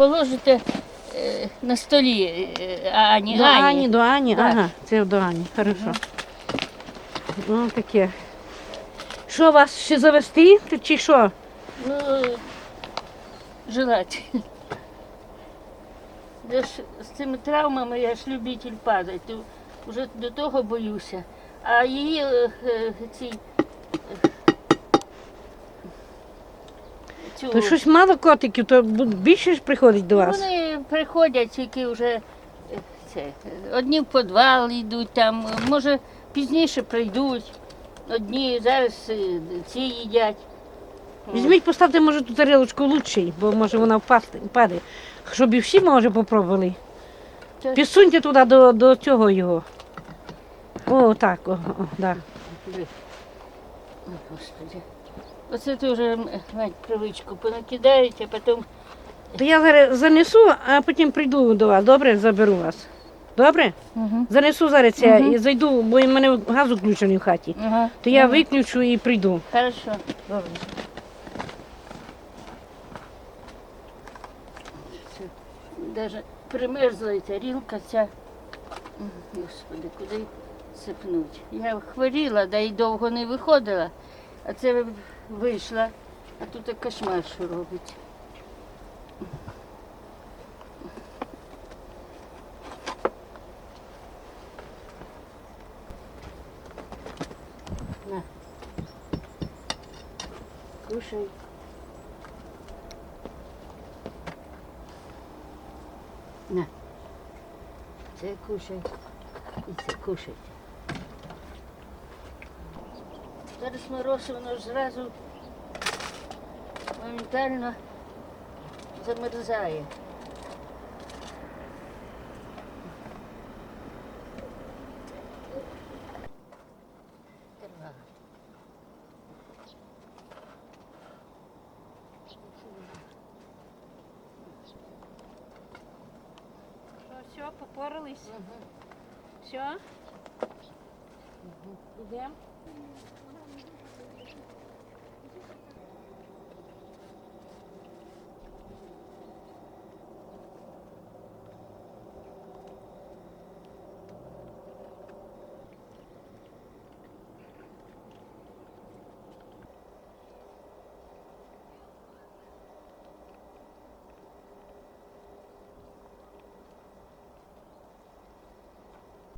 Положите е, на столі е, Ані. До Ані. Ані, до Ані, Так. ага, це до Ані, хорошо. Ну, таке. Що вас ще завести? Ти Чи що? Ну, желати. Я ж з цими травмами я ж любитель падати. Вже до того боюся. А її е, е, ці. е, цю- То щось мало котиків, то більше ж приходить до вас. Вони приходять, тільки вже е, це, одні в підвал йдуть там, може пізніше прийдуть. Одні зараз е, ці їдять. Візьміть, поставте, може, ту тарілочку лучший, бо може вона впаде. Щоб і всі, може, попробували. Та- Підсуньте туди до, до цього його. О, так, о, о, да. Ой, Господи. Оце мать привичку понакидають, а потім То я зараз занесу, а потім прийду до вас. Добре, заберу вас. Добре? Угу. Занесу зараз Мгм. і зайду, бо в мене газ включений в хаті. Ага. То я ага. виключу і прийду. Хорошо. Добре. Це Даже примерзла і тарілка ця. М, Господи, куди сипнуть. Я хворіла, да й довго не виходила, а це вийшла, а тут кошмар, що робить. На. Кушай. На. Це кушай. І це кушайте. Зараз мороз, воно ж зразу моментально замерзає. Все, попорались? Все? Ідемо?